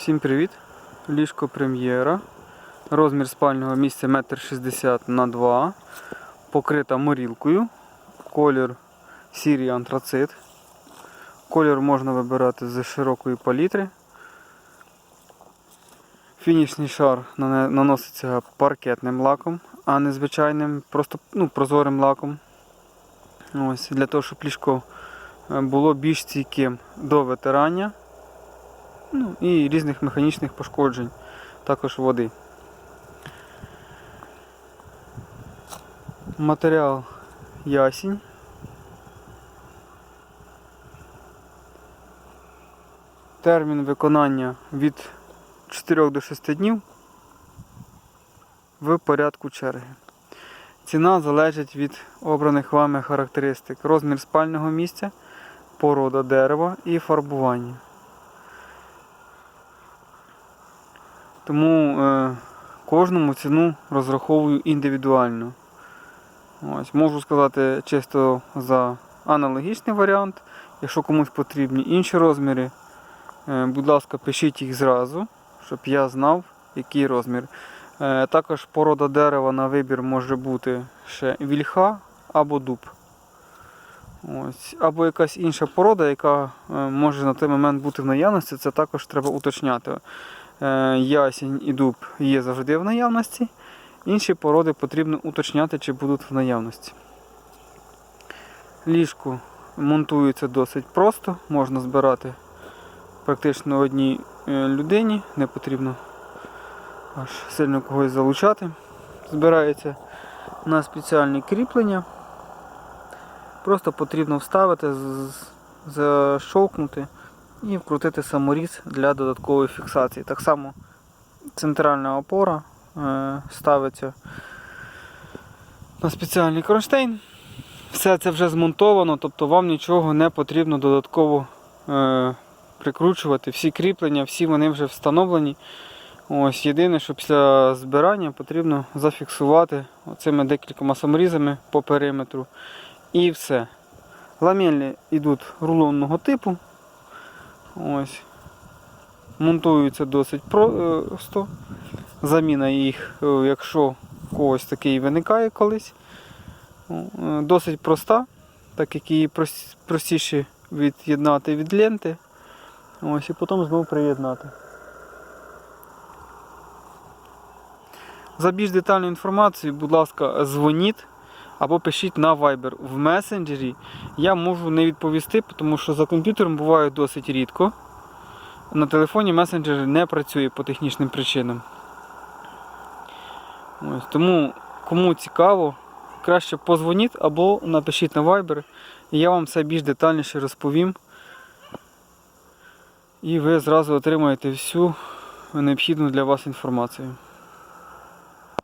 Всім привіт! Ліжко прем'єра. Розмір спального місця 1,60 на 2 Покрита морілкою. Колір сірий антрацит. Колір можна вибирати з широкої палітри. Фінішний шар наноситься паркетним лаком, а не звичайним, просто ну, прозорим лаком. Ось, для того, щоб ліжко е, було більш стійким до витирання ну, і різних механічних пошкоджень, також води. Матеріал ясінь. Термін виконання від 4 до 6 днів в порядку черги. Ціна залежить від обраних вами характеристик, розмір спального місця, порода дерева і фарбування. Тому е, кожному ціну розраховую індивідуально. Ось, можу сказати чисто за аналогічний варіант. Якщо комусь потрібні інші розміри, е, будь ласка, пишіть їх зразу, щоб я знав, який розмір. Е, також порода дерева на вибір може бути ще вільха або дуб. Ось. Або якась інша порода, яка е, може на той момент бути в наявності, це також треба уточняти. Е, ясінь і дуб є завжди в наявності. Інші породи потрібно уточняти, чи будуть в наявності. Ліжко монтується досить просто, можна збирати практично одній е, людині, не потрібно аж сильно когось залучати. Збирається на спеціальні кріплення. Просто потрібно вставити, з- защовкнути і вкрутити саморіз для додаткової фіксації. Так само центральна опора е, ставиться на спеціальний кронштейн. Все це вже змонтовано, тобто вам нічого не потрібно додатково е, прикручувати. Всі кріплення, всі вони вже встановлені. Ось Єдине, що після збирання потрібно зафіксувати оцими декількома саморізами по периметру. І все. Ламелі йдуть рулонного типу. Ось. Монтуються досить просто. Заміна їх, е, якщо когось такий виникає колись. Е, Досить проста, так як її простіше від'єднати від ленти. Ось, і потім знову приєднати. За більш детальну інформацію, будь ласка, дзвоніть або пишіть на Viber в месенджері. Я можу не відповісти, тому що за комп'ютером буває досить рідко. На телефоні месенджер не працює по технічним причинам. Ось, тому кому цікаво, краще позвоніть або напишіть на Viber, і я вам все більш детальніше розповім. І ви зразу отримаєте всю необхідну для вас інформацію.